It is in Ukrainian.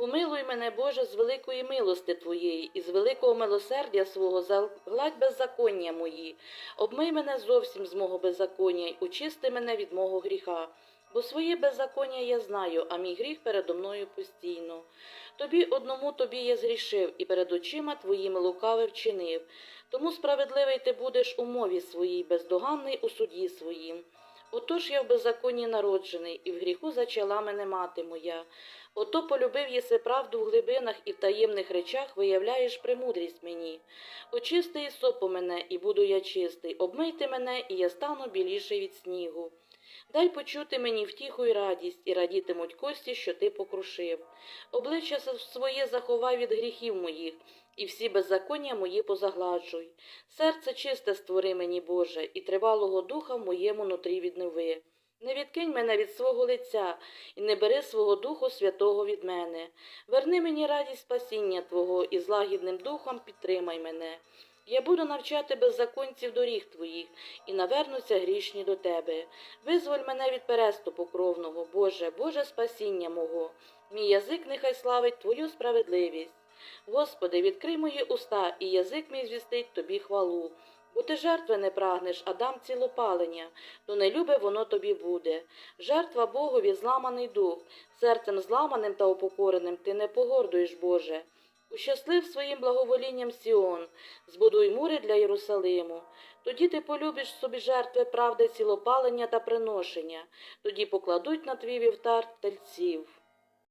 Помилуй мене, Боже, з великої милости Твоєї і з великого милосердя свого загладь беззаконня мої. Обмий мене зовсім з мого беззаконня й очисти мене від мого гріха. Бо своє беззаконня я знаю, а мій гріх передо мною постійно. Тобі одному тобі я згрішив, і перед очима твоїми лукаве вчинив. Тому справедливий ти будеш у мові своїй, бездоганний у суді своїм. Отож я в беззаконні народжений, і в гріху зачала мене мати моя. Ото полюбив єси правду в глибинах і в таємних речах виявляєш премудрість мені. Очисти і сопу мене, і буду я чистий, обмийте мене, і я стану біліший від снігу. Дай почути мені втіху й радість, і радітимуть кості, що ти покрушив. Обличчя своє заховай від гріхів моїх, і всі беззаконня мої позагладжуй. Серце чисте створи мені, Боже, і тривалого духа в моєму нутрі віднови. Не відкинь мене від свого лиця, і не бери свого Духу Святого від мене. Верни мені радість спасіння Твого і з лагідним духом підтримай мене. Я буду навчати беззаконців доріг твоїх, і навернуться грішні до тебе. Визволь мене від переступу кровного, Боже, Боже спасіння мого. Мій язик нехай славить Твою справедливість. Господи, відкрий мої уста, і язик мій звістить Тобі хвалу. Бо ти жертви не прагнеш, а дам цілопалення, то не любе воно тобі буде. Жертва Богові зламаний дух, серцем зламаним та упокореним ти не погордуєш, Боже. Ущаслив своїм благоволінням Сіон, збудуй мури для Єрусалиму. Тоді ти полюбиш собі жертви правди, цілопалення та приношення, тоді покладуть на твій вівтар тельців.